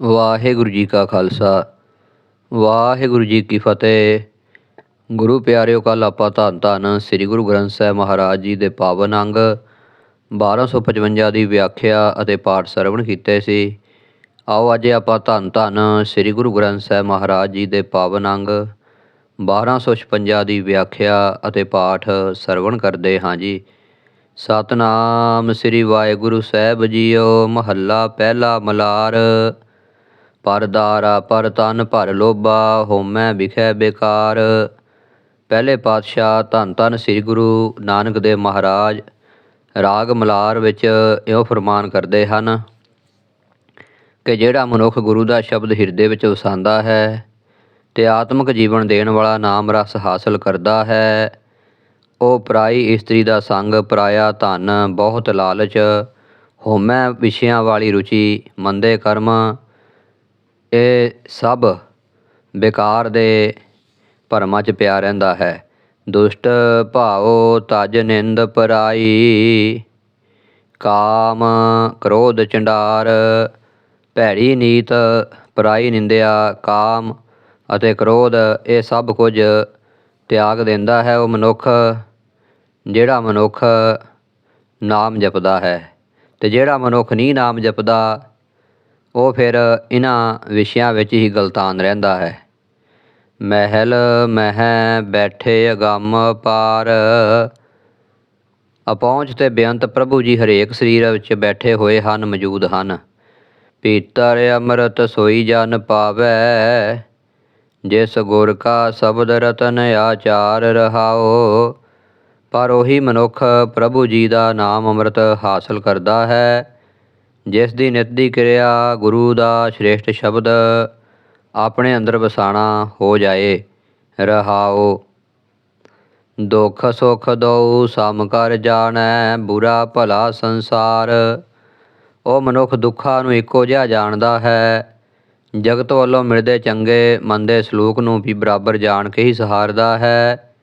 ਵਾਹਿਗੁਰੂ ਜੀ ਕਾ ਖਾਲਸਾ। ਵਾਹਿਗੁਰੂ ਜੀ ਕੀ ਫਤਿਹ। ਗੁਰੂ ਪਿਆਰਿਓ ਕੱਲ ਆਪਾਂ ਧੰਨ ਧੰਨ ਸ੍ਰੀ ਗੁਰੂ ਗ੍ਰੰਥ ਸਾਹਿਬ ਮਹਾਰਾਜ ਜੀ ਦੇ ਪਾਵਨ ਅੰਗ 1255 ਦੀ ਵਿਆਖਿਆ ਅਤੇ ਪਾਠ ਸਰਵਣ ਕੀਤੇ ਸੀ। ਆਓ ਅੱਜ ਆਪਾਂ ਧੰਨ ਧੰਨ ਸ੍ਰੀ ਗੁਰੂ ਗ੍ਰੰਥ ਸਾਹਿਬ ਮਹਾਰਾਜ ਜੀ ਦੇ ਪਾਵਨ ਅੰਗ 1256 ਦੀ ਵਿਆਖਿਆ ਅਤੇ ਪਾਠ ਸਰਵਣ ਕਰਦੇ ਹਾਂ ਜੀ। ਸਤਨਾਮ ਸ੍ਰੀ ਵਾਹਿਗੁਰੂ ਸਾਹਿਬ ਜੀਓ, ਮਹੱਲਾ ਪਹਿਲਾ ਮਲਾਰ। ਪਰ ਦਾਰਾ ਪਰ ਤਨ ਭਰ ਲੋਭਾ ਹੋਮੈ ਵਿਖੈ ਬੇਕਾਰ। ਪਹਿਲੇ ਪਾਤਸ਼ਾਹ ਧੰਨ ਧੰਨ ਸ੍ਰੀ ਗੁਰੂ ਨਾਨਕ ਦੇਵ ਮਹਾਰਾਜ ਰਾਗ ਮਲਾਰ ਵਿੱਚ ਇਹੋ ਫਰਮਾਨ ਕਰਦੇ ਹਨ ਕਿ ਜਿਹੜਾ ਮਨੁੱਖ ਗੁਰੂ ਦਾ ਸ਼ਬਦ ਹਿਰਦੇ ਵਿੱਚ ਵਸਾਉਂਦਾ ਹੈ ਤੇ ਆਤਮਿਕ ਜੀਵਨ ਦੇਣ ਵਾਲਾ ਨਾਮ ਰਸ ਹਾਸਲ ਕਰਦਾ ਹੈ, ਉਹ ਪਰਾਈ ਇਸਤਰੀ ਦਾ ਸੰਗ ਪਰਾਇਆ ਧਨ ਬਹੁਤ ਲਾਲਚ ਹੋਮੈ ਵਿਸ਼ਿਆਂ ਵਾਲੀ ਰੁਚੀ, ਮੰਦੇ ਕਰਮ ਇਹ ਸਭ ਬੇਕਾਰ ਦੇ ਭਰਮਾਂ 'ਚ ਪਿਆ ਰਹਿੰਦਾ ਹੈ। ਦੁਸ਼ਟ ਭਾਵੋ ਤਜ ਨਿੰਦ ਪਰਾਈ। ਕਾਮ ਕ੍ਰੋਧ ਚੰਡਾਰ। ਭੈੜੀ ਨੀਤ ਪਰਾਈ ਨਿੰਦਿਆ ਕਾਮ ਅਤੇ ਕ੍ਰੋਧ, ਇਹ ਸਭ ਕੁਝ ਤਿਆਗ ਦਿੰਦਾ ਹੈ ਉਹ ਮਨੁੱਖ, ਜਿਹੜਾ ਮਨੁੱਖ ਨਾਮ ਜਪਦਾ ਹੈ। ਤੇ ਜਿਹੜਾ ਮਨੁੱਖ ਨਹੀਂ ਨਾਮ ਜਪਦਾ ਉਹ ਫਿਰ ਇਹਨਾਂ ਵਿਸ਼ਿਆਂ ਵਿੱਚ ਹੀ ਗਲਤਾਨ ਰਹਿੰਦਾ ਹੈ। ਮਹਿਲ, ਮਹਿ, ਬੈਠੇ, ਅਗੰਮ, ਪਾਰ। ਅਪਹੁੰਚ ਤੇ ਬੇਅੰਤ ਪ੍ਰਭੂ ਜੀ ਹਰੇਕ ਸਰੀਰ ਵਿੱਚ ਬੈਠੇ ਹੋਏ ਹਨ, ਮੌਜੂਦ ਹਨ। ਪੀਤਰ ਅੰਮ੍ਰਿਤ ਸੋਈ ਜਨ ਪਾਵੈ। ਜਿਸ ਗੁਰ ਕਾ ਸ਼ਬਦ ਰਤਨ ਆਚਾਰ ਰਹਾਓ। ਪਰ ਉਹੀ ਮਨੁੱਖ ਪ੍ਰਭੂ ਜੀ ਦਾ ਨਾਮ ਅੰਮ੍ਰਿਤ ਹਾਸਲ ਕਰਦਾ ਹੈ। ਜਿਸ ਦੀ ਨਿਤ ਦੀ ਕਿਰਿਆ ਗੁਰੂ ਦਾ ਸ਼੍ਰੇਸ਼ਟ ਸ਼ਬਦ ਆਪਣੇ ਅੰਦਰ ਵਸਾਣਾ ਹੋ ਜਾਏ, ਰਹਾਓ। ਦੁੱਖ ਸੁਖ ਦਉ ਸਮ ਕਰ ਜਾਣੈ, ਬੁਰਾ ਭਲਾ ਸੰਸਾਰ। ਉਹ ਮਨੁੱਖ ਦੁੱਖਾਂ ਨੂੰ ਇੱਕੋ ਜਿਹਾ ਜਾਣਦਾ ਹੈ। ਜਗਤ ਵੱਲੋਂ ਮਿਲਦੇ ਚੰਗੇ, ਮੰਦੇ ਸਲੂਕ ਨੂੰ ਵੀ ਬਰਾਬਰ ਜਾਣ ਕੇ ਹੀ ਸਹਾਰਦਾ ਹੈ।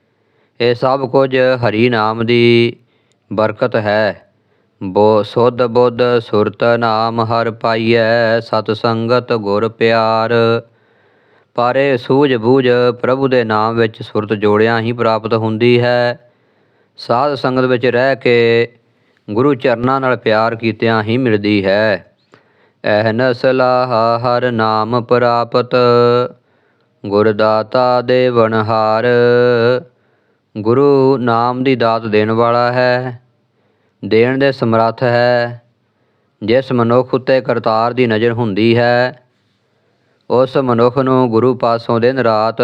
ਇਹ ਸਭ ਕੁਝ ਹਰੀ ਨਾਮ ਦੀ ਬਰਕਤ ਹੈ। ਬੋ ਸੁਧ ਬੁੱਧ ਸੁਰਤ ਨਾਮ ਹਰ ਪਾਈਐ ਸਤ ਸੰਗਤ ਗੁਰ ਪਿਆਰ। ਪਰ ਸੂਝ ਬੂਝ ਪ੍ਰਭੂ ਦੇ ਨਾਮ ਵਿੱਚ ਸੁਰਤ ਜੋੜਿਆਂ ਹੀ ਪ੍ਰਾਪਤ ਹੁੰਦੀ ਹੈ। ਸਾਧ ਸੰਗਤ ਵਿੱਚ ਰਹਿ ਕੇ ਗੁਰੂ ਚਰਨਾਂ ਨਾਲ ਪਿਆਰ ਕੀਤਿਆਂ ਹੀ ਮਿਲਦੀ ਹੈ। ਐਹਨ ਸਲਾਹ ਹਰ ਨਾਮ ਪ੍ਰਾਪਤ ਗੁਰ ਦਾਤਾ ਦੇਵਨਹਾਰ। ਗੁਰੂ ਨਾਮ ਦੀ ਦਾਤ ਦੇਣ ਵਾਲਾ ਹੈ। ਦੇਣ ਦੇ ਸਮਰੱਥ ਹੈ। ਜਿਸ ਮਨੁੱਖ ਉੱਤੇ ਕਰਤਾਰ ਦੀ ਨਜ਼ਰ ਹੁੰਦੀ ਹੈ, ਉਸ ਮਨੁੱਖ ਨੂੰ ਗੁਰੂ ਪਾਸੋਂ ਦਿਨ ਰਾਤ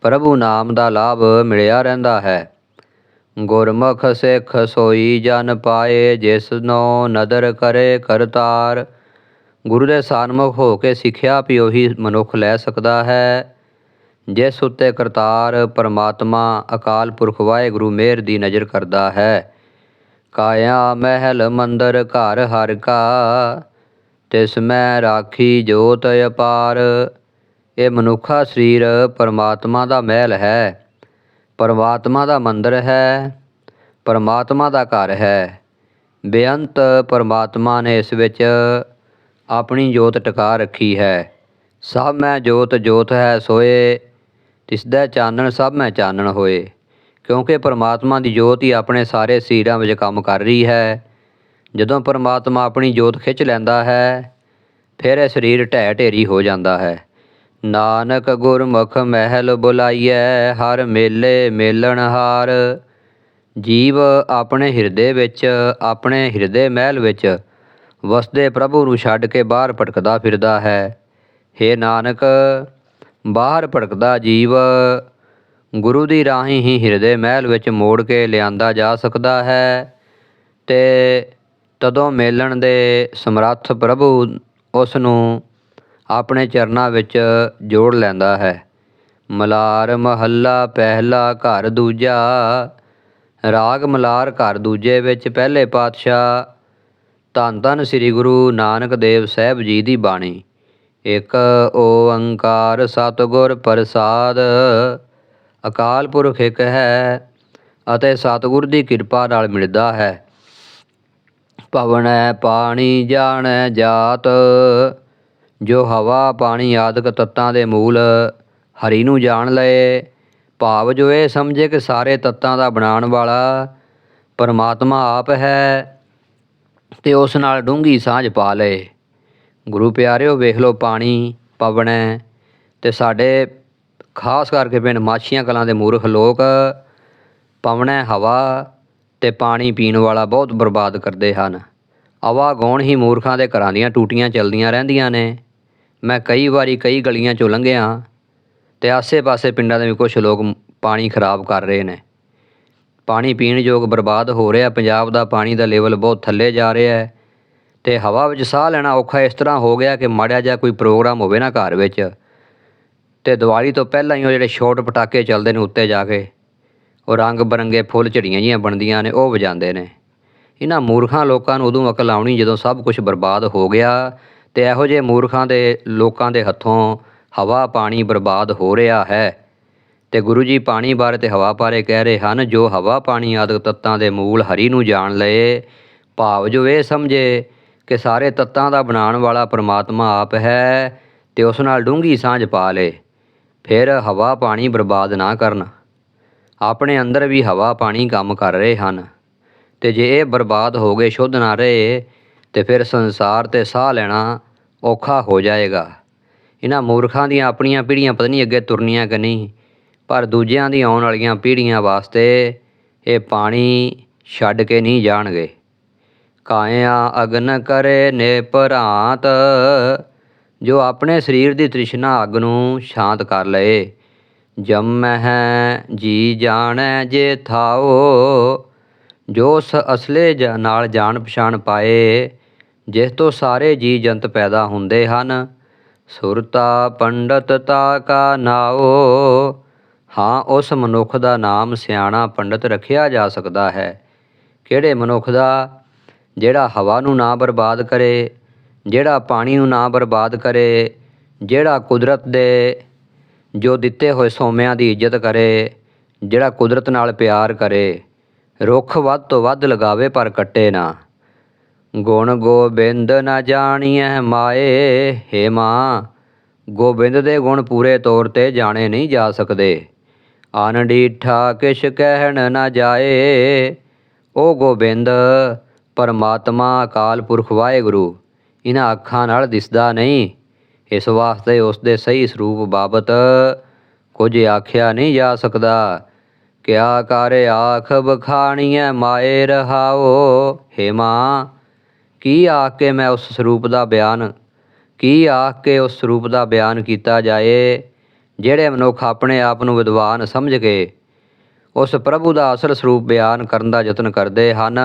ਪ੍ਰਭੂ ਨਾਮ ਦਾ ਲਾਭ ਮਿਲਿਆ ਰਹਿੰਦਾ ਹੈ। ਗੁਰਮੁਖ ਸਿੱਖ ਸੋਈ ਜਨ ਪਾਏ, ਜਿਸ ਨੂੰ ਨਦਰ ਕਰੇ ਕਰਤਾਰ। ਗੁਰੂ ਦੇ ਸਾਨਮੁਖ ਹੋ ਕੇ ਸਿੱਖਿਆ ਵੀ ਉਹੀ ਮਨੁੱਖ ਲੈ ਸਕਦਾ ਹੈ। ਜਿਸ ਉੱਤੇ ਕਰਤਾਰ ਪਰਮਾਤਮਾ ਅਕਾਲ ਪੁਰਖ ਵਾਹਿਗੁਰੂ ਮਿਹਰ ਦੀ ਨਜ਼ਰ ਕਰਦਾ ਹੈ। ਕਾਇਆ ਮਹਿਲ ਮੰਦਰ ਘਰ ਹਰ ਕਾ, ਤਿਸ ਮੈਂ ਰਾਖੀ ਜੋਤ ਅਪਾਰ। ਇਹ ਮਨੁੱਖਾ ਸਰੀਰ ਪਰਮਾਤਮਾ ਦਾ ਮਹਿਲ ਹੈ, ਪਰਮਾਤਮਾ ਦਾ ਮੰਦਰ ਹੈ, ਪਰਮਾਤਮਾ ਦਾ ਘਰ ਹੈ। ਬੇਅੰਤ ਪਰਮਾਤਮਾ ਨੇ ਇਸ ਵਿੱਚ ਆਪਣੀ ਜੋਤ ਟਿਕਾ ਰੱਖੀ ਹੈ। ਸਭ ਮੈਂ ਜੋਤ ਜੋਤ ਹੈ ਸੋਏ, ਤਿਸਦਾ ਚਾਨਣ ਸਭ ਮੈਂ ਚਾਨਣ ਹੋਏ। ਕਿਉਂਕਿ ਪਰਮਾਤਮਾ ਦੀ ਜੋਤ ਹੀ ਆਪਣੇ ਸਾਰੇ ਸਰੀਰਾਂ ਵਿੱਚ ਕੰਮ ਕਰ ਰਹੀ ਹੈ। ਜਦੋਂ ਪਰਮਾਤਮਾ ਆਪਣੀ ਜੋਤ ਖਿੱਚ ਲੈਂਦਾ ਹੈ, ਫਿਰ ਇਹ ਸਰੀਰ ਢਹਿ ਢੇਰੀ ਹੋ ਜਾਂਦਾ ਹੈ। ਨਾਨਕ ਗੁਰਮੁਖ ਮਹਿਲ ਬੁਲਾਈਐ, ਹਰ ਮੇਲੇ ਮੇਲਣ ਹਾਰ। ਜੀਵ ਆਪਣੇ ਹਿਰਦੇ ਵਿੱਚ, ਆਪਣੇ ਹਿਰਦੇ ਮਹਿਲ ਵਿੱਚ, ਵਸਦੇ ਪ੍ਰਭੂ ਨੂੰ ਛੱਡ ਕੇ ਬਾਹਰ ਭਟਕਦਾ ਫਿਰਦਾ ਹੈ। हे ਨਾਨਕ, ਬਾਹਰ ਭਟਕਦਾ ਜੀਵ ਗੁਰੂ ਦੀ ਰਾਹੀਂ ਹੀ ਹਿਰਦੇ ਮਹਿਲ ਵਿੱਚ ਮੋੜ ਕੇ ਲਿਆਂਦਾ ਜਾ ਸਕਦਾ ਹੈ ਤੇ ਤਦੋਂ ਮੇਲਣ ਦੇ ਸਮਰੱਥ ਪ੍ਰਭੂ ਉਸ ਨੂੰ ਆਪਣੇ ਚਰਨਾਂ ਵਿੱਚ ਜੋੜ ਲੈਂਦਾ ਹੈ। ਮਲਾਰ ਮਹੱਲਾ ਪਹਿਲਾ ਘਰ ਦੂਜਾ, ਰਾਗ ਮਲਾਰ ਘਰ ਦੂਜੇ ਵਿੱਚ ਪਹਿਲੇ ਪਾਤਸ਼ਾਹ, ਧੰਨ ਧੰਨ ਸ੍ਰੀ ਗੁਰੂ ਨਾਨਕ ਦੇਵ ਸਾਹਿਬ ਜੀ ਦੀ ਬਾਣੀ। ਇੱਕ ਓੰਕਾਰ ਸਤਿਗੁਰ ਪ੍ਰਸਾਦ ਅਕਾਲ ਪੁਰਖ ਇੱਕ ਹੈ ਅਤੇ ਸਤਿਗੁਰ ਦੀ ਕਿਰਪਾ ਨਾਲ ਮਿਲਦਾ ਹੈ। ਪਵਨੈ ਪਾਣੀ ਜਾਣੈ ਜਾਤ, ਜੋ ਹਵਾ, ਪਾਣੀ ਆਦਿਕ ਤੱਤਾਂ ਦੇ ਮੂਲ ਹਰੀ ਨੂੰ ਜਾਣ ਲਏ। ਭਾਵ ਜੋ ਇਹ ਸਮਝੇ ਕਿ ਸਾਰੇ ਤੱਤਾਂ ਦਾ ਬਣਾਉਣ ਵਾਲਾ ਪਰਮਾਤਮਾ ਆਪ ਹੈ, ਤੇ ਉਸ ਨਾਲ ਡੂੰਘੀ ਸਾਂਝ ਪਾ ਲਏ। ਗੁਰੂ ਪਿਆਰਿਓ, ਵੇਖ ਲਓ ਪਾਣੀ ਪਵਨ ਹੈ ਤੇ ਸਾਡੇ ਖਾਸ ਕਰਕੇ ਪਿੰਡ ਮਾਛੀਆਂ ਕਲਾਂ ਦੇ ਮੂਰਖ ਲੋਕ ਪਵਨ ਹਵਾ ਤੇ ਪਾਣੀ ਪੀਣ ਵਾਲਾ ਬਹੁਤ ਬਰਬਾਦ ਕਰਦੇ ਹਨ। ਆਵਾ ਗਾਉਣ ਹੀ ਮੂਰਖਾਂ ਦੇ ਘਰਾਂ ਦੀਆਂ ਟੂਟੀਆਂ ਚੱਲਦੀਆਂ ਰਹਿੰਦੀਆਂ ਨੇ। ਮੈਂ ਕਈ ਵਾਰੀ ਕਈ ਗਲੀਆਂ ਚੋਂ ਲੰਘਿਆ ਤੇ ਆਸੇ-ਪਾਸੇ ਪਿੰਡਾਂ ਦੇ ਵੀ ਕੁਝ ਲੋਕ ਪਾਣੀ ਖਰਾਬ ਕਰ ਰਹੇ ਨੇ। ਪਾਣੀ ਪੀਣ ਯੋਗ ਬਰਬਾਦ ਹੋ ਰਿਹਾ, ਪੰਜਾਬ ਦਾ ਪਾਣੀ ਦਾ ਲੈਵਲ ਬਹੁਤ ਥੱਲੇ ਜਾ ਰਿਹਾ ਹੈ ਤੇ ਹਵਾ ਵਿੱਚ ਸਾਹ ਲੈਣਾ ਔਖਾ ਇਸ ਤਰ੍ਹਾਂ ਹੋ ਗਿਆ ਕਿ ਮਾੜਿਆ ਜਿਹਾ ਕੋਈ ਪ੍ਰੋਗਰਾਮ ਹੋਵੇ ਨਾ ਘਰ ਵਿੱਚ। ਤੇ ਦੀਵਾਲੀ ਤੋਂ ਪਹਿਲਾਂ ਹੀ ਉਹ ਜਿਹੜੇ ਛੋਟ ਪਟਾਕੇ ਚੱਲਦੇ ਨੇ ਉੱਤੇ ਜਾ ਕੇ, ਉਹ ਰੰਗ ਬਰੰਗੇ ਫੁੱਲ ਝੜੀਆਂ ਜੀਆਂ ਬਣਦੀਆਂ ਨੇ, ਉਹ ਵਜਾਉਂਦੇ ਨੇ। ਇਹਨਾਂ ਮੂਰਖਾਂ ਲੋਕਾਂ ਨੂੰ ਉਦੋਂ ਅਕਲ ਆਉਣੀ ਜਦੋਂ ਸਭ ਕੁਝ ਬਰਬਾਦ ਹੋ ਗਿਆ ਤੇ ਇਹੋ ਜਿਹੇ ਮੂਰਖਾਂ ਦੇ ਲੋਕਾਂ ਦੇ ਹੱਥੋਂ ਹਵਾ ਪਾਣੀ ਬਰਬਾਦ ਹੋ ਰਿਹਾ ਹੈ। ਤੇ ਗੁਰੂ ਜੀ ਪਾਣੀ ਬਾਰੇ ਤੇ ਹਵਾ ਬਾਰੇ ਕਹਿ ਰਹੇ ਹਨ, ਜੋ ਹਵਾ ਪਾਣੀ ਆਦਿਕ ਤੱਤਾਂ ਦੇ ਮੂਲ ਹਰੀ ਨੂੰ ਜਾਣ ਲਏ, ਭਾਵ ਜੋ ਇਹ ਸਮਝੇ ਕਿ ਸਾਰੇ ਤੱਤਾਂ ਦਾ ਬਣਾਉਣ ਵਾਲਾ ਪਰਮਾਤਮਾ ਆਪ ਹੈ ਤੇ ਉਸ ਨਾਲ ਡੂੰਘੀ ਸਾਂਝ ਪਾ ਲੇ। ਫਿਰ ਹਵਾ ਪਾਣੀ ਬਰਬਾਦ ਨਾ ਕਰਨ। ਆਪਣੇ ਅੰਦਰ ਵੀ ਹਵਾ ਪਾਣੀ ਕੰਮ ਕਰ ਰਹੇ ਹਨ। ਤੇ ਜੇ ਇਹ ਬਰਬਾਦ ਹੋ ਗਏ, ਸ਼ੁੱਧ ਨਾ ਰਹੇ, ਤੇ ਫਿਰ ਸੰਸਾਰ ਤੇ ਸਾਹ ਲੈਣਾ ਔਖਾ ਹੋ ਜਾਏਗਾ। ਇਹਨਾਂ ਮੂਰਖਾਂ ਦੀਆਂ ਆਪਣੀਆਂ ਪੀੜ੍ਹੀਆਂ ਪਤਾ ਨਹੀਂ ਅੱਗੇ ਤੁਰਨੀਆਂ ਕਿ ਨਹੀਂ, ਪਰ ਦੂਜਿਆਂ ਦੀ ਆਉਣ ਵਾਲੀਆਂ ਪੀੜ੍ਹੀਆਂ ਵਾਸਤੇ ਇਹ ਪਾਣੀ ਛੱਡ ਕੇ ਨਹੀਂ ਜਾਣਗੇ। ਕਾਇਆ ਅਗਨ ਕਰੇ ਨੇ ਭਰਾਤ ਜੋ ਆਪਣੇ ਸਰੀਰ ਦੀ ਤ੍ਰਿਸ਼ਨਾ ਅੱਗ ਨੂੰ ਸ਼ਾਂਤ ਕਰ ਲਏ। ਜੰਮਹਿ ਜੀ ਜਾਣੈ ਜੇ ਥਾਓ। ਜੋ ਉਸ ਅਸਲੇ ਜ- ਨਾਲ ਜਾਣ ਪਛਾਣ ਪਾਏ, ਜਿਸ ਤੋਂ ਸਾਰੇ ਜੀ ਜੰਤ ਪੈਦਾ ਹੁੰਦੇ ਹਨ। ਸੁਰਤਾ ਪੰਡਤ ਤਾ ਕਾ ਨਾਓ। ਹਾਂ, ਉਸ ਮਨੁੱਖ ਦਾ ਨਾਮ ਸਿਆਣਾ ਪੰਡਤ ਰੱਖਿਆ ਜਾ ਸਕਦਾ ਹੈ। ਕਿਹੜੇ ਮਨੁੱਖ ਦਾ? ਜਿਹੜਾ ਹਵਾ ਨੂੰ ਨਾ ਬਰਬਾਦ ਕਰੇ ਜਿਹੜਾ ਪਾਣੀ ਨੂੰ ਨਾ ਬਰਬਾਦ ਕਰੇ, ਜਿਹੜਾ ਕੁਦਰਤ ਦੇ ਜੋ ਦਿੱਤੇ ਹੋਏ ਸੋਮਿਆਂ ਦੀ ਇੱਜ਼ਤ ਕਰੇ, ਜਿਹੜਾ ਕੁਦਰਤ ਨਾਲ ਪਿਆਰ ਕਰੇ, ਰੁੱਖ ਵੱਧ ਤੋਂ ਵੱਧ ਲਗਾਵੇ ਪਰ ਕੱਟੇ ਨਾ। ਗੁਣ ਗੋਬਿੰਦ ਨਾ ਜਾਣੀਐ ਮਾਏ, ਹੇ ਮਾਂ, ਗੋਬਿੰਦ ਦੇ ਗੁਣ ਪੂਰੇ ਤੌਰ ਤੇ ਜਾਣੇ ਨਹੀਂ ਜਾ ਸਕਦੇ। ਆਨ ਡੀਠਾ ਕਿਛ ਕਹਿਣ ਨਾ ਜਾਏ ਉਹ ਗੋਬਿੰਦ, ਪਰਮਾਤਮਾ ਅਕਾਲ ਪੁਰਖ ਵਾਹਿਗੁਰੂ ਇਹਨਾਂ ਅੱਖਾਂ ਨਾਲ ਦਿਸਦਾ ਨਹੀਂ। ਇਸ ਵਾਸਤੇ ਉਸ ਦੇ ਸਹੀ ਸਰੂਪ ਬਾਬਤ ਕੁਝ ਆਖਿਆ ਨਹੀਂ ਜਾ ਸਕਦਾ। ਕਿਆ ਕਰ ਆਖ ਬਖਾਣੀਐ ਮਾਏ ਰਹਾਓ। ਹੇ ਮਾਂ, ਕੀ ਆਖ ਕੇ ਮੈਂ ਉਸ ਸਰੂਪ ਦਾ ਬਿਆਨ, ਕੀ ਆਖ ਕੇ ਉਸ ਸਰੂਪ ਦਾ ਬਿਆਨ ਕੀਤਾ ਜਾਏ, ਜਿਹੜੇ ਮਨੁੱਖ ਆਪਣੇ ਆਪ ਨੂੰ ਵਿਦਵਾਨ ਸਮਝ ਕੇ ਉਸ ਪ੍ਰਭੂ ਦਾ ਅਸਲ ਸਰੂਪ ਬਿਆਨ ਕਰਨ ਦਾ ਯਤਨ ਕਰਦੇ ਹਨ,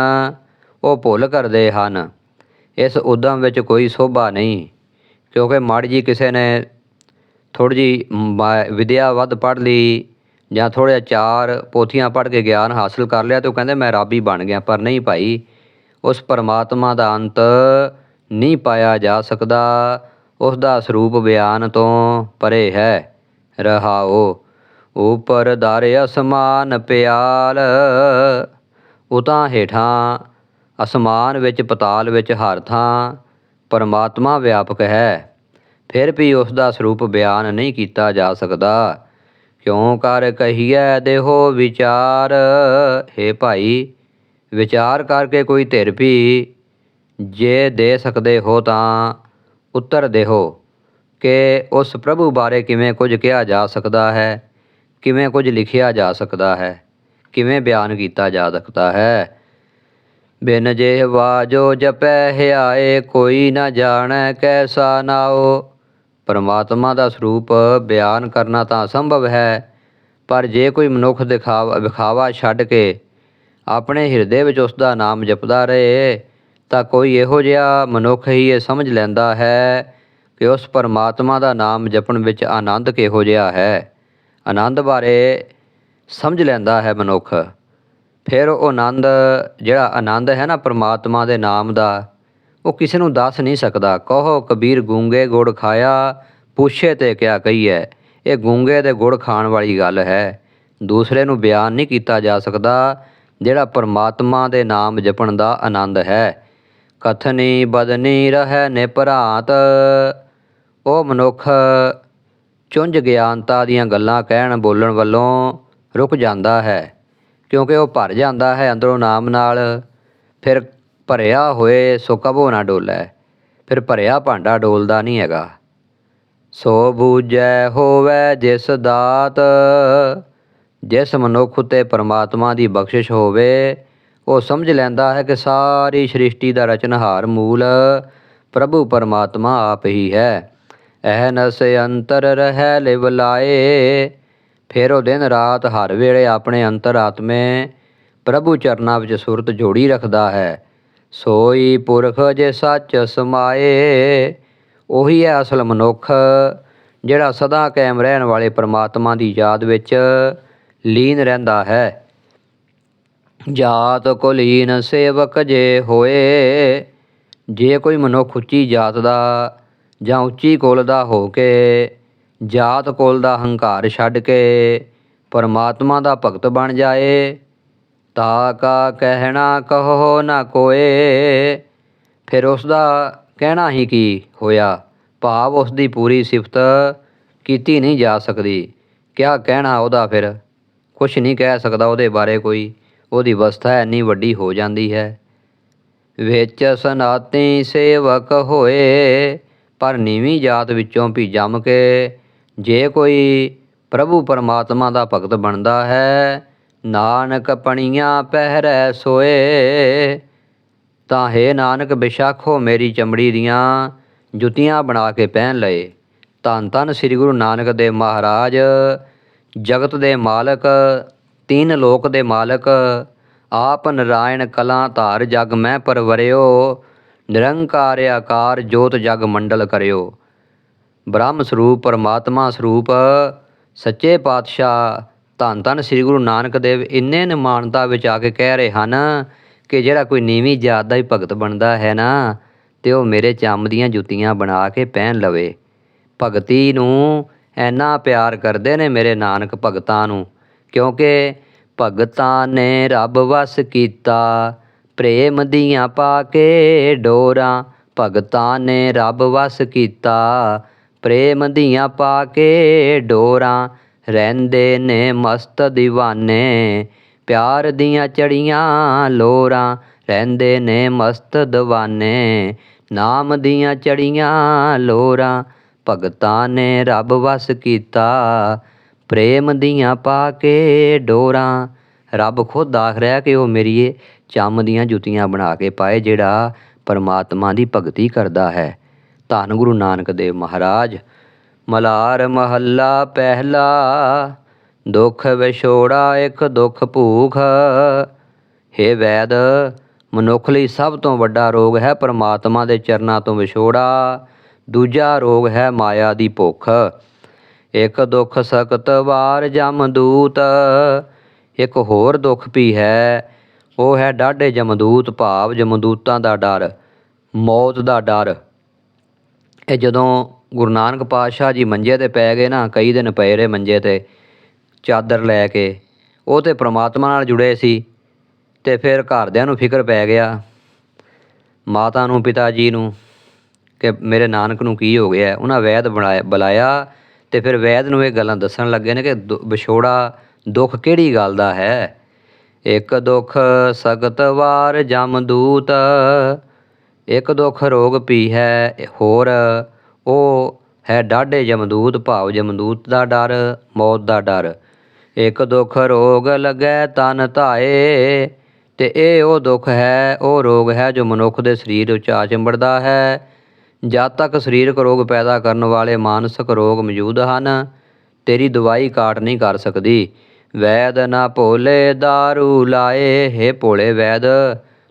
ਉਹ ਭੁੱਲ ਕਰਦੇ ਹਨ। ਇਸ ਉਦਮ ਵਿੱਚ ਕੋਈ ਸੋਭਾ ਨਹੀਂ, ਕਿਉਂਕਿ ਮਾੜੀ ਜੀ ਕਿਸੇ ਨੇ ਥੋੜੀ ਜੀ ਵਿਦਿਆ ਵੱਧ ਪੜ੍ਹ ਲਈ ਜਾਂ ਥੋੜ੍ਹਾ ਚਾਰ ਪੋਥੀਆਂ ਪੜ੍ਹ ਕੇ ਗਿਆਨ ਹਾਸਲ ਕਰ ਲਿਆ ਤੇ ਉਹ ਕਹਿੰਦੇ, ਮੈਂ ਰੱਬ ਹੀ ਬਣ ਗਿਆ, ਪਰ ਨਹੀਂ ਭਾਈ, ਉਸ ਪਰਮਾਤਮਾ ਦਾ ਅੰਤ ਨਹੀਂ ਪਾਇਆ ਜਾ ਸਕਦਾ। ਉਸ ਦਾ ਸਰੂਪ ਬਿਆਨ ਤੋਂ ਪਰੇ ਹੈ, ਰਹਾਓ। ਉਪਰ ਦਰ ਅਸਮਾਨ ਪਿਆਲ, ਉਤਾਂ ਹੇਠਾਂ ਅਸਮਾਨ ਵਿੱਚ, ਪਤਾਲ ਵਿੱਚ ਹਰ ਥਾਂ, ਪਰਮਾਤਮਾ ਵਿਆਪਕ ਹੈ। ਫਿਰ ਵੀ ਉਸ ਦਾ ਸਰੂਪ ਬਿਆਨ ਨਹੀਂ ਕੀਤਾ ਜਾ ਸਕਦਾ। ਕਿਉਂ ਕਰ ਕਹੀਐ ਦੇਹੋ ਵਿਚਾਰ? ਹੈ ਭਾਈ, ਵਿਚਾਰ ਕਰਕੇ ਕੋਈ ਧਿਰ ਵੀ ਜੇ ਦੇ ਸਕਦੇ ਹੋ ਤਾਂ ਉੱਤਰ ਦੇਹੋ ਕਿ ਉਸ ਪ੍ਰਭੂ ਬਾਰੇ ਕਿਵੇਂ ਕੁਝ ਕਿਹਾ ਜਾ ਸਕਦਾ ਹੈ, ਕਿਵੇਂ ਕੁਝ ਲਿਖਿਆ ਜਾ ਸਕਦਾ ਹੈ, ਕਿਵੇਂ ਬਿਆਨ ਕੀਤਾ ਜਾ ਸਕਦਾ ਹੈ। ਬਿਨ ਜਿਹਵਾ ਵਾਜੋ ਜਪੈ ਹਿਆਏ ਕੋਈ ਨਾ ਜਾਣੈ ਕੈਸਾ ਨਾਓ ਪਰਮਾਤਮਾ ਦਾ ਸਰੂਪ ਬਿਆਨ ਕਰਨਾ ਤਾਂ ਅਸੰਭਵ ਹੈ, ਪਰ ਜੇ ਕੋਈ ਮਨੁੱਖ ਦਿਖਾਵਾ, ਵਿਖਾਵਾ ਛੱਡ ਕੇ ਆਪਣੇ ਹਿਰਦੇ ਵਿੱਚ ਉਸ ਦਾ ਨਾਮ ਜਪਦਾ ਰਹੇ, ਤਾਂ ਕੋਈ ਇਹੋ ਜਿਹਾ ਮਨੁੱਖ ਹੀ ਇਹ ਸਮਝ ਲੈਂਦਾ ਹੈ ਕਿ ਉਸ ਪਰਮਾਤਮਾ ਦਾ ਨਾਮ ਜਪਣ ਵਿੱਚ ਆਨੰਦ ਕਿਹੋ ਜਿਹਾ ਹੈ। ਆਨੰਦ ਬਾਰੇ ਸਮਝ ਲੈਂਦਾ ਹੈ ਮਨੁੱਖ। ਫਿਰ ਉਹ ਆਨੰਦ, ਜਿਹੜਾ ਆਨੰਦ ਹੈ ਨਾ ਪਰਮਾਤਮਾ ਦੇ ਨਾਮ ਦਾ, ਉਹ ਕਿਸੇ ਨੂੰ ਦੱਸ ਨਹੀਂ ਸਕਦਾ। ਕਹੋ, ਕਬੀਰ, ਗੂੰਗੇ ਗੁੜ ਖਾਇਆ, ਪੁੱਛੇ ਤੇ ਕਿਆ ਕਹੀਏ ਇਹ ਗੂੰਗੇ ਦੇ ਗੁੜ ਖਾਣ ਵਾਲੀ ਗੱਲ ਹੈ। ਦੂਸਰੇ ਨੂੰ ਬਿਆਨ ਨਹੀਂ ਕੀਤਾ ਜਾ ਸਕਦਾ, ਜਿਹੜਾ ਪਰਮਾਤਮਾ ਦੇ ਨਾਮ ਜਪਣ ਦਾ ਆਨੰਦ ਹੈ। ਕਥਨੀ ਬਦਨੀ ਰਹਿ ਨਿਪਰਾਤ। ਉਹ ਮਨੁੱਖ ਚੁੰਝ ਗਿਆਨਤਾ ਦੀਆਂ ਗੱਲਾਂ ਕਹਿਣ ਬੋਲਣ ਵੱਲੋਂ ਰੁਕ ਜਾਂਦਾ ਹੈ। ਕਿਉਂਕਿ ਉਹ ਭਰ ਜਾਂਦਾ ਹੈ ਅੰਦਰੋਂ ਨਾਮ ਨਾਲ। ਫਿਰ ਭਰਿਆ ਹੋਏ ਸੋ ਕਬੋ ਨਾ ਡੋਲੈ, ਫਿਰ ਭਰਿਆ ਭਾਂਡਾ ਡੋਲਦਾ ਨਹੀਂ ਹੈਗਾ। ਸੋ ਬੂਝੈ ਹੋਵੇ ਜਿਸ ਦਾਤ, ਜਿਸ ਮਨੁੱਖ ਉਤੇ ਪਰਮਾਤਮਾ ਦੀ ਬਖਸ਼ਿਸ਼ ਹੋਵੇ, ਉਹ ਸਮਝ ਲੈਂਦਾ ਹੈ ਕਿ ਸਾਰੀ ਸ੍ਰਿਸ਼ਟੀ ਦਾ ਰਚਨਹਾਰ ਮੂਲ ਪ੍ਰਭੂ ਪਰਮਾਤਮਾ ਆਪ ਹੀ ਹੈ। ਅਹਨਸ ਅੰਤਰ ਰਹਿ ਲਿਵ ਲਾਏ ਫਿਰ ਉਹ ਦਿਨ ਰਾਤ ਹਰ ਵੇਲੇ ਆਪਣੇ ਅੰਤਰ ਆਤਮੇ ਪ੍ਰਭੂ ਚਰਨਾਂ ਵਿੱਚ ਸੁਰਤ ਜੋੜੀ ਰੱਖਦਾ ਹੈ। ਸੋਈ ਪੁਰਖ ਜੇ ਸੱਚ ਸਮਾਏ, ਉਹੀ ਹੈ ਅਸਲ ਮਨੁੱਖ, ਜਿਹੜਾ ਸਦਾ ਕਾਇਮ ਰਹਿਣ ਵਾਲੇ ਪਰਮਾਤਮਾ ਦੀ ਯਾਦ ਵਿੱਚ ਲੀਨ ਰਹਿੰਦਾ ਹੈ। ਜਾਤ ਕੁਲੀਨ ਸੇਵਕ ਜੇ ਹੋਏ, ਜੇ ਕੋਈ ਮਨੁੱਖ ਉੱਚੀ ਜਾਤ ਦਾ ਜਾਂ ਉੱਚੀ ਕੁਲ ਦਾ ਹੋ ਕੇ ਜਾਤ ਕੁਲ ਦਾ ਹੰਕਾਰ ਛੱਡ ਕੇ ਪਰਮਾਤਮਾ ਦਾ ਭਗਤ ਬਣ ਜਾਏ। ਤਾ ਕਾ ਕਹਿਣਾ ਕਹੋ ਨਾ ਕੋਏ। ਫਿਰ ਉਸ ਦਾ ਕਹਿਣਾ ਹੀ ਕੀ ਹੋਇਆ? ਭਾਵ ਉਸ ਦੀ ਪੂਰੀ ਸਿਫਤ ਕੀਤੀ ਨਹੀਂ ਜਾ ਸਕਦੀ। ਕਿਆ ਕਹਿਣਾ ਉਹਦਾ ਫਿਰ? ਕੁਛ ਨਹੀਂ ਕਹਿ ਸਕਦਾ ਉਹਦੇ ਬਾਰੇ ਕੋਈ। ਉਹਦੀ ਅਵਸਥਾ ਇੰਨੀ ਵੱਡੀ ਹੋ ਜਾਂਦੀ ਹੈ। ਵਿੱਚ ਸਨਾਤੀ ਸੇਵਕ ਹੋਏ, ਪਰ ਨੀਵੀਂ ਜਾਤ ਵਿੱਚੋਂ ਵੀ ਜੰਮ ਕੇ ਜੇ ਕੋਈ ਪ੍ਰਭੂ ਪਰਮਾਤਮਾ ਦਾ ਭਗਤ ਬਣਦਾ ਹੈ, ਨਾਨਕ ਪਣੀਆਂ ਪਹਿਰੈ ਸੋਏ। ਤਾਂ ਹੈ ਨਾਨਕ, ਬਿਸ਼ਾਖੋ ਮੇਰੀ ਚਮੜੀ ਦੀਆਂ ਜੁੱਤੀਆਂ ਬਣਾ ਕੇ ਪਹਿਨ ਲਏ। ਧੰਨ ਧੰਨ ਸ੍ਰੀ ਗੁਰੂ ਨਾਨਕ ਦੇਵ ਮਹਾਰਾਜ, ਜਗਤ ਦੇ ਮਾਲਕ, ਤਿੰਨ ਲੋਕ ਦੇ ਮਾਲਕ, ਆਪ ਨਰਾਇਣ ਕਲਾਂ ਧਾਰ ਜਗ ਮੈਂ ਪਰਵਰਿਓ, ਨਿਰੰਕਾਰ ਆਕਾਰ ਜੋਤ ਜਗ ਮੰਡਲ ਕਰਿਓ। ਬ੍ਰਹਮ ਸਰੂਪ, ਪਰਮਾਤਮਾ ਸਰੂਪ, ਸੱਚੇ ਪਾਤਸ਼ਾਹ, ਧੰਨ ਧੰਨ ਸ੍ਰੀ ਗੁਰੂ ਨਾਨਕ ਦੇਵ ਇੰਨੇ ਨਿਮਾਨਤਾ ਵਿੱਚ ਆ ਕੇ ਕਹਿ ਰਹੇ ਹਨ ਕਿ ਜਿਹੜਾ ਕੋਈ ਨੀਵੀਂ ਜਾਤ ਦਾ ਹੀ ਭਗਤ ਬਣਦਾ ਹੈ ਨਾ, ਤੇ ਉਹ ਮੇਰੇ ਚੰਮ ਦੀਆਂ ਜੁੱਤੀਆਂ ਬਣਾ ਕੇ ਪਹਿਨ ਲਵੇ। ਭਗਤੀ ਨੂੰ ਐਨਾ ਪਿਆਰ ਕਰਦੇ ਨੇ ਮੇਰੇ ਨਾਨਕ ਭਗਤਾਂ ਨੂੰ, ਕਿਉਂਕਿ ਭਗਤਾਂ ਨੇ ਰੱਬ ਵਸ ਕੀਤਾ, ਪ੍ਰੇਮ ਦੀਆਂ ਪਾ ਕੇ ਡੋਰਾਂ, ਭਗਤਾਂ ਨੇ ਰੱਬ ਵਸ ਕੀਤਾ ਪ੍ਰੇਮ ਦੀਆਂ ਪਾ ਕੇ ਡੋਰਾਂ ਰਹਿੰਦੇ ਨੇ ਮਸਤ دیਵਾਨੇ ਪਿਆਰ ਦੀਆਂ ਚੜੀਆਂ ਲੋਰਾਂ ਰਹਿੰਦੇ ਨੇ ਮਸਤ دیਵਾਨੇ ਨਾਮ ਦੀਆਂ ਚੜੀਆਂ ਲੋਰਾਂ ਭਗਤਾਂ ਨੇ ਰੱਬ ਵਸ ਕੀਤਾ, ਪ੍ਰੇਮ ਦੀਆਂ ਪਾ ਕੇ ਡੋਰਾਂ ਰੱਬ ਖੁਦ ਆਖ ਰਿਹਾ ਕਿ ਉਹ ਮੇਰੀਏ ਚੰਮ ਦੀਆਂ ਜੁੱਤੀਆਂ ਬਣਾ ਕੇ ਪਾਏ ਜਿਹੜਾ ਪਰਮਾਤਮਾ ਦੀ ਭਗਤੀ ਕਰਦਾ ਹੈ। ਧੰਨ ਗੁਰੂ ਨਾਨਕ ਦੇਵ ਮਹਾਰਾਜ। ਮਲਾਰ ਮਹੱਲਾ ਪਹਿਲਾ, ਦੁੱਖ ਵਿਛੋੜਾ ਇੱਕ ਦੁੱਖ ਭੂਖ। ਹੇ ਵੈਦ, ਮਨੁੱਖ ਲਈ ਸਭ ਤੋਂ ਵੱਡਾ ਰੋਗ ਹੈ ਪਰਮਾਤਮਾ ਦੇ ਚਰਨਾਂ ਤੋਂ ਵਿਛੋੜਾ। ਦੂਜਾ ਰੋਗ ਹੈ ਮਾਇਆ ਦੀ ਭੁੱਖ। ਇੱਕ ਦੁੱਖ ਸਖਤ ਵਾਰ ਜਮਦੂਤ ਇੱਕ ਹੋਰ ਦੁੱਖ ਵੀ ਹੈ, ਉਹ ਹੈ ਡਾਢੇ ਜਮਦੂਤ ਭਾਵ ਜਮਦੂਤਾਂ ਦਾ ਡਰ, ਮੌਤ ਦਾ ਡਰ। ਇਹ ਜਦੋਂ ਗੁਰੂ ਨਾਨਕ ਪਾਤਸ਼ਾਹ ਜੀ ਮੰਜੇ ਤੇ ਪੈ ਗਏ ਨਾ, ਕਈ ਦਿਨ ਪਏ ਰਹੇ ਮੰਜੇ ਤੇ, ਚਾਦਰ ਲੈ ਕੇ, ਉਹ ਤੇ ਪ੍ਰਮਾਤਮਾ ਨਾਲ ਜੁੜੇ ਸੀ ਤੇ ਫਿਰ ਘਰਦਿਆਂ ਨੂੰ ਫਿਕਰ ਪੈ ਗਿਆ, ਮਾਤਾ ਨੂੰ, ਪਿਤਾ ਜੀ ਨੂੰ ਕਿ ਮੇਰੇ ਨਾਨਕ ਨੂੰ ਕੀ ਹੋ ਗਿਆ? ਉਹਨਾਂ ਵੈਦ ਬਣਾਇਆ ਬੁਲਾਇਆ ਤੇ ਫਿਰ ਵੈਦ ਨੂੰ ਇਹ ਗੱਲਾਂ ਦੱਸਣ ਲੱਗੇ ਨੇ ਕਿ ਦੁ- ਵਿਛੋੜਾ ਦੁੱਖ ਕਿਹੜੀ ਗੱਲ ਦਾ ਹੈ? ਇੱਕ ਦੁੱਖ ਸਗਤ ਵਾਰ ਜਮਦੂਤ ਇੱਕ ਦੁੱਖ ਰੋਗ ਭੀ ਹੈ, ਹੋਰ ਉਹ ਹੈ ਡਾਢੇ ਜਮਦੂਤ, ਭਾਵ ਜਮਦੂਤ ਦਾ ਡਰ, ਮੌਤ ਦਾ ਡਰ। ਇੱਕ ਦੁੱਖ ਰੋਗ ਲੱਗੈ ਤਨ ਧਾਏ, ਤੇ ਇਹ ਉਹ ਦੁੱਖ ਹੈ, ਉਹ ਰੋਗ ਹੈ ਜੋ ਮਨੁੱਖ ਦੇ ਸਰੀਰ ਵਿੱਚ ਆ ਚਿੰਬੜਦਾ ਹੈ। ਜਦ ਤੱਕ ਸਰੀਰਕ ਰੋਗ ਪੈਦਾ ਕਰਨ ਵਾਲੇ ਮਾਨਸਿਕ ਰੋਗ ਮੌਜੂਦ ਹਨ, ਤੇਰੀ ਦਵਾਈ ਕਾਟ ਨਹੀਂ ਕਰ ਸਕਦੀ। ਵੈਦ ਨਾ ਭੋਲੇ दारू ਲਾਏ, ਹੈ ਭੋਲੇ ਵੈਦ,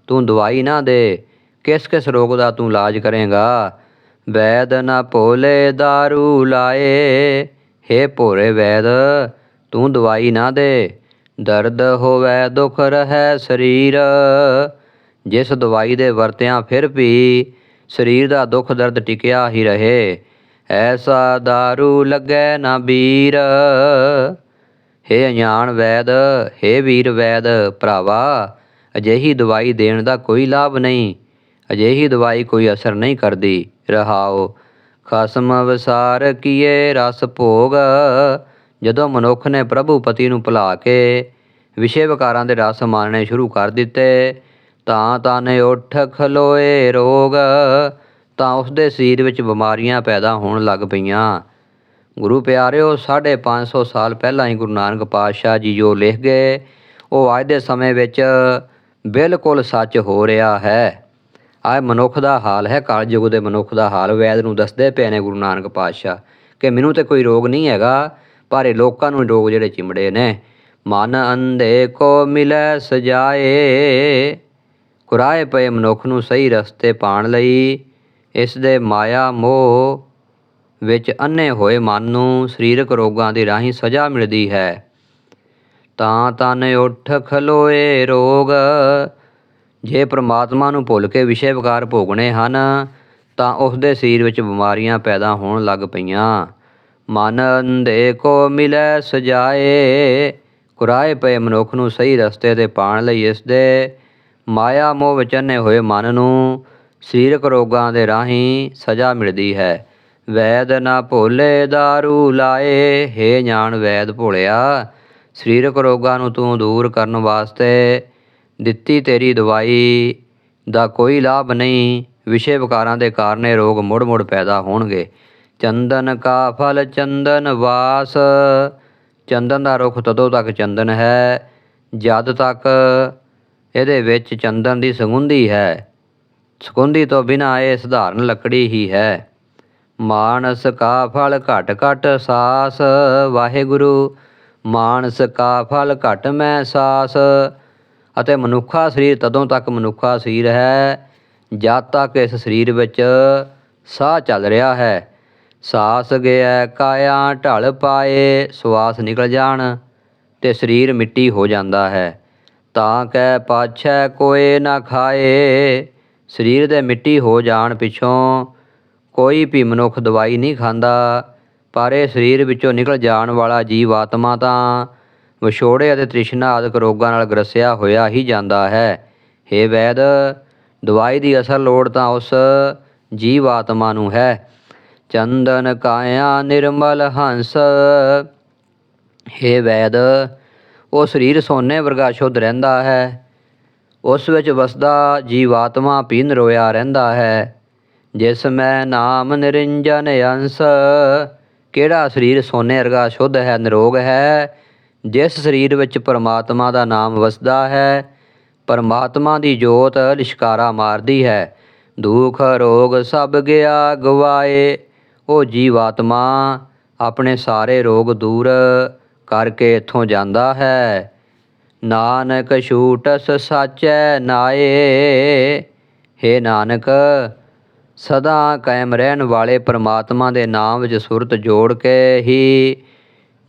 ਤੂੰ ਦਵਾਈ ਨਾ ਦੇ। ਕਿਸ ਕਿਸ ਰੋਗ ਦਾ ਤੂੰ ਇਲਾਜ ਕਰੇਗਾ ਵੈਦ ਨਾ ਭੋਲੇ दारू ਲਾਏ ਹੈ ਭੋਲੇ ਵੈਦ ਤੂੰ ਦਵਾਈ ਨਾ ਦੇ ਦਰਦ ਹੋਵੇ ਦੁਖ ਰਹਿ ਸਰੀਰ ਜਿਸ ਦਵਾਈ ਦੇ ਵਰਤਿਆਂ ਫਿਰ ਵੀ ਸਰੀਰ ਦਾ ਦੁੱਖ ਦਰਦ ਟਿਕਿਆ ਹੀ ਰਹੇ ਐਸਾ दारू ਲੱਗੈ ਨਾ ਵੀਰ ਹੇ ਅਣਜਾਣ ਵੈਦ ਹੇ ਵੀਰ ਵੈਦ ਭਰਾਵਾ ਅਜਿਹੀ ਦਵਾਈ ਦੇਣ ਦਾ ਕੋਈ ਲਾਭ ਨਹੀਂ ਅਜਿਹੀ ਦਵਾਈ ਕੋਈ ਅਸਰ ਨਹੀਂ ਕਰਦੀ। ਰਹਾਓ, ਖਸਮ ਵਿਸਾਰ ਕੀਏ ਰਸ ਭੋਗ? ਜਦੋਂ ਮਨੁੱਖ ਨੇ ਪ੍ਰਭੂ ਪਤੀ ਨੂੰ ਭੁਲਾ ਕੇ ਵਿਸ਼ੇ ਵਿਕਾਰਾਂ ਦੇ ਰਸ ਮਾਣਨੇ ਸ਼ੁਰੂ ਕਰ ਦਿੱਤੇ, ਤਾਂ ਤਾਨੇ ਉੱਠ ਖਲੋਏ ਰੋਗ, ਤਾਂ ਉਸ ਦੇ ਸਰੀਰ ਵਿੱਚ ਬਿਮਾਰੀਆਂ ਪੈਦਾ ਹੋਣ ਲੱਗ ਪਈਆਂ। ਗੁਰੂ ਪਿਆਰਿਓ 550 ਸਾਲ ਪਹਿਲਾਂ ਹੀ ਗੁਰੂ ਨਾਨਕ ਪਾਤਸ਼ਾਹ ਜੀ ਜੋ ਲਿਖ ਗਏ, ਉਹ ਅੱਜ ਦੇ ਸਮੇਂ ਵਿੱਚ ਬਿਲਕੁਲ ਸੱਚ ਹੋ ਰਿਹਾ ਹੈ। ਆਹ ਮਨੁੱਖ ਦਾ ਹਾਲ ਹੈ, ਕਲਯੁਗ ਦੇ ਮਨੁੱਖ ਦਾ ਹਾਲ। ਵੈਦ ਨੂੰ ਦੱਸਦੇ ਪਏ ਨੇ ਗੁਰੂ ਨਾਨਕ ਪਾਤਸ਼ਾਹ ਕਿ ਮੈਨੂੰ ਤੇ ਕੋਈ ਰੋਗ ਨਹੀਂ ਹੈਗਾ, ਪਰ ਇਹ ਲੋਕਾਂ ਨੂੰ ਰੋਗ ਜਿਹੜੇ ਚਿਮੜੇ ਨੇ। ਮਨ ਅੰਧੇ ਕੋ ਮਿਲੈ ਸਜਾਏ, ਕੁਰਾਏ ਪਏ ਮਨੁੱਖ ਨੂੰ ਸਹੀ ਰਸਤੇ ਪਾਣ ਲਈ। ਇਸ ਦੇ ਮਾਇਆ ਮੋਹ ਵਿੱਚ ਅੰਨੇ ਹੋਏ ਮਨ ਨੂੰ ਸਰੀਰਕ ਰੋਗਾਂ ਦੀ ਰਾਹੀਂ ਸਜ਼ਾ ਮਿਲਦੀ ਹੈ। ਤਾਂ ਤਨ ਉੱਠ ਖਲੋਏ ਰੋਗ ਜੇ ਪ੍ਰਮਾਤਮਾ ਨੂੰ ਭੁੱਲ ਕੇ ਵਿਸ਼ੇ ਵਿਕਾਰ ਭੋਗਣੇ ਹਨ, ਤਾਂ ਉਸ ਦੇ ਸਰੀਰ ਵਿੱਚ ਬਿਮਾਰੀਆਂ ਪੈਦਾ ਹੋਣ ਲੱਗ ਪਈਆਂ। ਮਨ ਅੰਧੇ ਕੋ ਮਿਲੈ ਸਜਾਏ, ਕੁਰਾਏ ਪਏ ਮਨੁੱਖ ਨੂੰ ਸਹੀ ਰਸਤੇ ਤੇ ਪਾਣ ਲਈ ਇਸ ਦੇ ਮਾਇਆ ਮੋਹ ਵਿੱਚ ਅੰਨੇ ਹੋਏ ਮਨ ਨੂੰ ਸਰੀਰਕ ਰੋਗਾਂ ਦੇ ਰਾਹੀਂ ਸਜ਼ਾ ਮਿਲਦੀ ਹੈ। ਵੈਦ ਨਾ ਭੋਲੇ दारू ਲਾਏ, ਹੇ ਜਾਣ ਵੈਦ ਭੋਲਿਆ, ਸਰੀਰਕ ਰੋਗਾਂ ਨੂੰ ਤੂੰ ਦੂਰ ਕਰਨ ਵਾਸਤੇ ਦਿੱਤੀ ਤੇਰੀ ਦਵਾਈ ਦਾ ਕੋਈ ਲਾਭ ਨਹੀਂ। ਵਿਸ਼ੇ ਵਿਕਾਰਾਂ ਦੇ ਕਾਰਨ ਇਹ ਰੋਗ ਮੁੜ-ਮੁੜ ਪੈਦਾ ਹੋਣਗੇ। ਚੰਦਨ ਕਾ ਫਲ ਚੰਦਨ ਵਾਸ। ਚੰਦਨ ਦਾ ਰੁੱਖ ਤਦੋਂ ਤੱਕ ਚੰਦਨ ਹੈ, ਜਦ ਤੱਕ ਇਹਦੇ ਵਿੱਚ ਚੰਦਨ ਦੀ ਸੁਗੰਧੀ ਹੈ। ਸੁਗੰਧੀ ਤੋਂ ਬਿਨਾਂ ਇਹ ਸਧਾਰਨ ਲੱਕੜੀ ਹੀ ਹੈ। ਮਾਨਸ ਕਾ ਫਲ ਘਟ ਘਟ ਸਾਸ। ਵਾਹਿਗੁਰੂ, ਮਾਨਸ ਕਾ ਫਲ ਘਟ ਮੈਂ ਸਾਸ। ਅਤੇ ਮਨੁੱਖਾ ਸਰੀਰ ਤਦੋਂ ਤੱਕ ਮਨੁੱਖਾ ਸਰੀਰ ਹੈ, ਜਦ ਤੱਕ ਇਸ ਸਰੀਰ ਵਿੱਚ ਸਾਹ ਚੱਲ ਰਿਹਾ ਹੈ। ਸਾਸ ਗਿਆ, ਕਾਇਆ, ਢਲ ਪਾਏ ਸਵਾਸ ਨਿਕਲ ਜਾਣ ਤੇ ਸਰੀਰ ਮਿੱਟੀ ਹੋ ਜਾਂਦਾ ਹੈ। ਤਾਂ ਕਹਿ ਪਾਛੈ ਕੋਏ ਨਾ ਖਾਏ, ਸਰੀਰ ਦੇ ਮਿੱਟੀ ਹੋ ਜਾਣ ਪਿੱਛੋਂ ਕੋਈ ਵੀ ਮਨੁੱਖ ਦਵਾਈ ਨਹੀਂ ਖਾਂਦਾ, ਪਰ ਇਹ ਸਰੀਰ ਵਿੱਚੋਂ ਨਿਕਲ ਜਾਣ ਵਾਲਾ ਜੀਵ ਆਤਮਾ ਤਾਂ ਵਿਛੋੜੇ ਅਤੇ ਤ੍ਰਿਸ਼ਨਾ ਆਦਿਕ ਰੋਗਾਂ ਨਾਲ ਗ੍ਰਸਿਆ ਹੋਇਆ ਹੀ ਜਾਂਦਾ ਹੈ। ਹੇ ਵੈਦ, ਦਵਾਈ ਦੀ ਅਸਲ ਲੋੜ ਤਾਂ ਉਸ ਜੀਵ ਆਤਮਾ ਨੂੰ ਹੈ। ਚੰਦਨ ਕਾਇਆ ਨਿਰਮਲ ਹੰਸ। ਹੇ ਵੈਦ, ਉਹ ਸਰੀਰ ਸੋਨੇ ਵਰਗਾ ਸ਼ੁੱਧ ਰਹਿੰਦਾ ਹੈ। ਉਸ ਵਿੱਚ ਵਸਦਾ ਜੀਵਾਤਮਾ ਪੀਨ ਰੋਇਆ ਰਹਿੰਦਾ ਹੈ। ਜਿਸ ਮੈਂ ਨਾਮ ਨਿਰੰਜਨ ਅੰਸ। ਕਿਹੜਾ ਸਰੀਰ ਸੋਨੇ ਵਰਗਾ ਸ਼ੁੱਧ ਹੈ, ਨਿਰੋਗ ਹੈ? ਜਿਸ ਸਰੀਰ ਵਿੱਚ ਪਰਮਾਤਮਾ ਦਾ ਨਾਮ ਵਸਦਾ ਹੈ, ਪਰਮਾਤਮਾ ਦੀ ਜੋਤ ਲਿਸ਼ਕਾਰਾ ਮਾਰਦੀ ਹੈ। ਦੁੱਖ, ਰੋਗ ਸਭ ਗਿਆ ਗਵਾਏ। ਉਹ ਜੀਵਾਤਮਾ ਆਪਣੇ ਸਾਰੇ ਰੋਗ ਦੂਰ ਕਰਕੇ ਇੱਥੋਂ ਜਾਂਦਾ ਹੈ। ਨਾਨਕ ਛੂਟਸ ਸਾਚੈ ਨਾਏ। ਹੇ ਨਾਨਕ, ਸਦਾ ਕਾਇਮ ਰਹਿਣ ਵਾਲੇ ਪਰਮਾਤਮਾ ਦੇ ਨਾਮ ਵਿੱਚ ਸੁਰਤ ਜੋੜ ਕੇ ਹੀ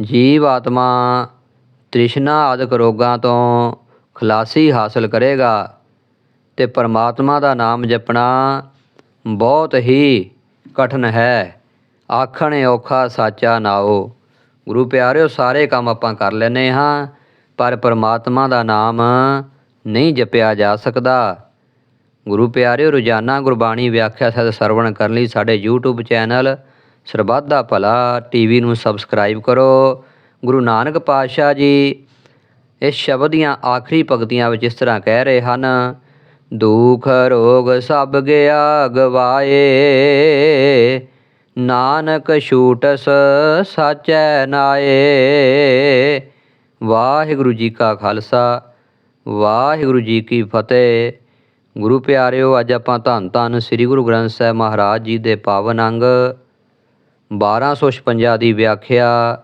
ਜੀਵ ਆਤਮਾ ਤ੍ਰਿਸ਼ਨਾ ਆਦਿਕ ਰੋਗਾਂ ਤੋਂ ਖਲਾਸੀ ਹਾਸਲ ਕਰੇਗਾ ਤੇ ਪਰਮਾਤਮਾ ਦਾ ਨਾਮ ਜਪਣਾ ਬਹੁਤ ਹੀ ਕਠਿਨ ਹੈ। ਆਖਣ ਔਖਾ ਸਾਚਾ ਨਾਓ ਗੁਰੂ ਪਿਆਰਿਓ, ਸਾਰੇ ਕੰਮ ਆਪਾਂ ਕਰ ਲੈਨੇ ਹਾਂ, ਪਰ ਪਰਮਾਤਮਾ ਦਾ ਨਾਮ ਨਹੀਂ ਜਪਿਆ ਜਾ ਸਕਦਾ। ਗੁਰੂ ਪਿਆਰਿਓ, ਰੋਜ਼ਾਨਾ ਗੁਰਬਾਣੀ ਵਿਆਖਿਆ ਸਹਿਤ ਸਰਵਣ ਕਰਨ ਲਈ ਸਾਡੇ YouTube ਚੈਨਲ ਸਰਬੱਧ ਦਾ ਭਲਾ ਟੀਵੀ ਨੂੰ ਸਬਸਕ੍ਰਾਈਬ ਕਰੋ। ਗੁਰੂ ਨਾਨਕ ਪਾਤਸ਼ਾਹ ਜੀ ਇਸ ਸ਼ਬਦ ਦੀਆਂ ਆਖਰੀ ਪੰਕਤੀਆਂ ਵਿੱਚ ਇਸ ਤਰ੍ਹਾਂ ਕਹਿ ਰਹੇ ਹਨ, ਦੁਖ ਰੋਗ ਸਭ ਗਿਆ ਗਵਾਏ, ਨਾਨਕ ਛੂਟਸ ਸਾਚੈ ਨਾਏ। ਵਾਹਿਗੁਰੂ ਜੀ ਕਾ ਖਾਲਸਾ, ਵਾਹਿਗੁਰੂ ਜੀ ਕੀ ਫਤਿਹ। ਗੁਰੂ ਪਿਆਰਿਓ, ਅੱਜ ਆਪਾਂ ਧੰਨ ਧੰਨ ਸ੍ਰੀ ਗੁਰੂ ਗ੍ਰੰਥ ਸਾਹਿਬ ਮਹਾਰਾਜ ਜੀ ਦੇ ਪਾਵਨ ਅੰਗ 1256 ਦੀ ਵਿਆਖਿਆ